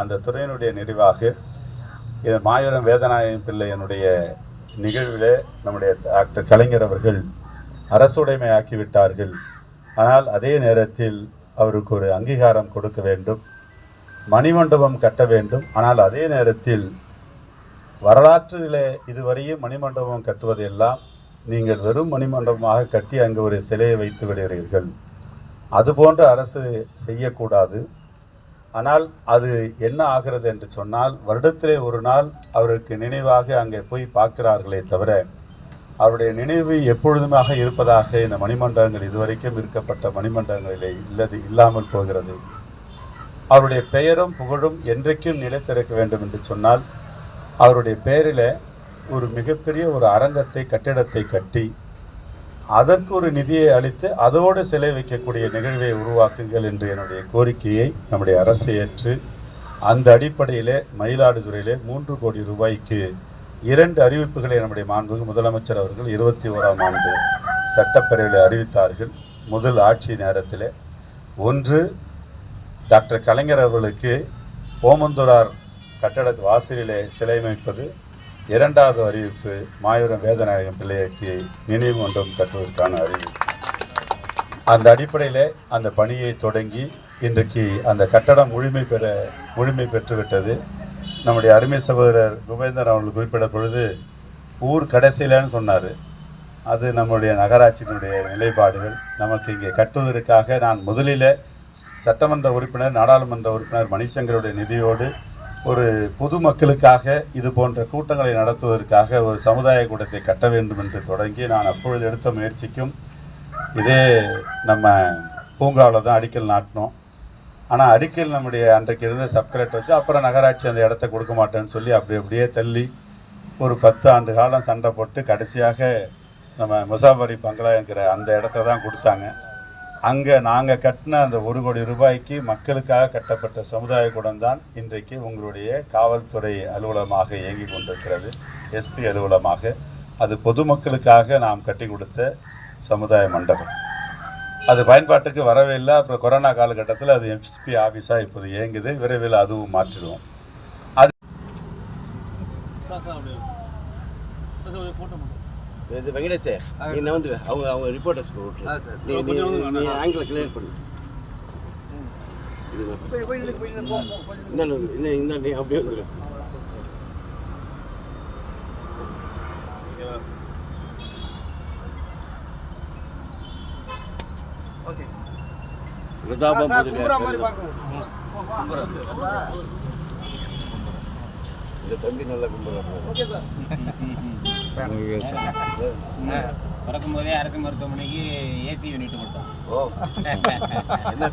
அந்த துறையினுடைய நிறைவாக இது மாயூரம் வேதநாயகம் பிள்ளையனுடைய நிகழ்விலே நம்முடைய டாக்டர் கலைஞர் அவர்கள் அரசுடைமையாக்கி விட்டார்கள் ஆனால் அதே நேரத்தில் அவருக்கு ஒரு அங்கீகாரம் கொடுக்க வேண்டும் மணிமண்டபம் கட்ட வேண்டும். ஆனால் அதே நேரத்தில் வரலாற்றிலே இதுவரையும் மணிமண்டபம் கட்டுவதெல்லாம் நீங்கள் வெறும் மணிமண்டபமாக கட்டி அங்கு ஒரு சிலையை வைத்து விடுகிறீர்கள். அதுபோன்ற அரசு செய்யக்கூடாது. ஆனால் அது என்ன ஆகிறது என்று சொன்னால் வருடத்திலே ஒரு நாள் அவருக்கு நினைவாக அங்கே போய் பார்க்கிறார்களே தவிர அவருடைய நினைவு எப்பொழுதுமாக இருப்பதாக இந்த மணிமண்டபங்கள் இதுவரைக்கும் இருக்கப்பட்ட மணிமண்டபங்களிலே இல்லது இல்லாமல் போகிறது. அவருடைய பெயரும் புகழும் என்றைக்கும் நிலைத்திருக்க வேண்டும் என்று சொன்னால் அவருடைய பெயரில் ஒரு மிகப்பெரிய ஒரு அரங்கத்தை கட்டிடத்தை கட்டி அதற்கு ஒரு நிதியை அளித்து அதோடு சிலை வைக்கக்கூடிய நிகழ்வை உருவாக்குங்கள் என்று என்னுடைய கோரிக்கையை நம்முடைய அரசு ஏற்று அந்த அடிப்படையிலே மயிலாடுதுறையிலே மூன்று கோடி ரூபாய்க்கு இரண்டு அறிவிப்புகளை நம்முடைய மாண்புமிகு முதலமைச்சர் அவர்கள் இருபத்தி ஓராம் ஆண்டு சட்டப்பேரவையில் அறிவித்தார்கள். முதல் ஆட்சி நேரத்தில். ஒன்று டாக்டர் கலைஞர் அவர்களுக்கு ஓமந்தூரார் கட்டட வாசலிலே சிலை அமைப்பது. இரண்டாவது அறிவிப்பு மாயூரம் வேதநாயகம் பிள்ளையாட்சி நினைவு மன்றம் கட்டுவதற்கான அறிவிப்பு. அந்த அடிப்படையில் அந்த பணியை தொடங்கி இன்றைக்கு அந்த கட்டடம் முழுமை பெற முழுமை பெற்றுவிட்டது. நம்முடைய அருமை சகோதரர் குபேந்தர் அவர்கள் குறிப்பிட்ட பொழுது ஊர் கடைசியிலன்னு சொன்னார். அது நம்முடைய நகராட்சியினுடைய நிலைப்பாடுகள். நமக்கு இங்கே கட்டுவதற்காக நான் முதலில் சட்டமன்ற உறுப்பினர் நாடாளுமன்ற உறுப்பினர் மணிசங்கருடைய நிதியோடு ஒரு பொதுமக்களுக்காக இது போன்ற கூட்டங்களை நடத்துவதற்காக ஒரு சமுதாய கூட்டத்தை கட்ட வேண்டும் என்று தொடங்கி நான் அப்பொழுது எடுத்த முயற்சிக்கும் இதே நம்ம பூங்காவில் தான் அடிக்கல் நாட்டினோம். ஆனால் அடிக்கல் நம்முடைய அன்றைக்கு இருந்த சப்கலெக்டர் வச்சு அப்புறம் நகராட்சி அந்த இடத்த கொடுக்க மாட்டேன்னு சொல்லி அப்படி அப்படியே தள்ளி ஒரு பத்து ஆண்டு காலம் சண்டை போட்டு கடைசியாக நம்ம முசாபரி பங்களா என்கிற அந்த இடத்த தான் கொடுத்தாங்க. அங்கே நாங்கள் கட்டின அந்த ஒரு கோடி ரூபாய்க்கு மக்களுக்காக கட்டப்பட்ட சமுதாய கூடம் தான் இன்றைக்கு உங்களுடைய காவல்துறை அலுவலகமாக இயங்கி கொண்டிருக்கிறது எஸ்பி அலுவலகமாக அது பொதுமக்களுக்காக நாம் கட்டி கொடுத்த சமுதாய மண்டபம் அது பயன்பாட்டுக்கு வரவே இல்லை அப்புறம் கொரோனா காலகட்டத்தில் அது எஸ்பி ஆஃபீஸாக இப்போது இயங்குது விரைவில் அதுவும் மாற்றிடுவோம் அது இது வெங்கடேஷ் நீ வந்து அவங்க அவங்க ரிப்போர்ட்டர்ஸ் விட்டுரு. நீ ஆங்கிள் கிளியர் பண்ணு. அப்படியே வந்துடு பிரதாபா இந்த தம்பி நல்லா கும்பிடுறாங்க. பிறக்கும் போதே அரசு மருத்துவமனைக்கு ஏசி யூனிட் கொடுத்தோம். ஓ. என்ன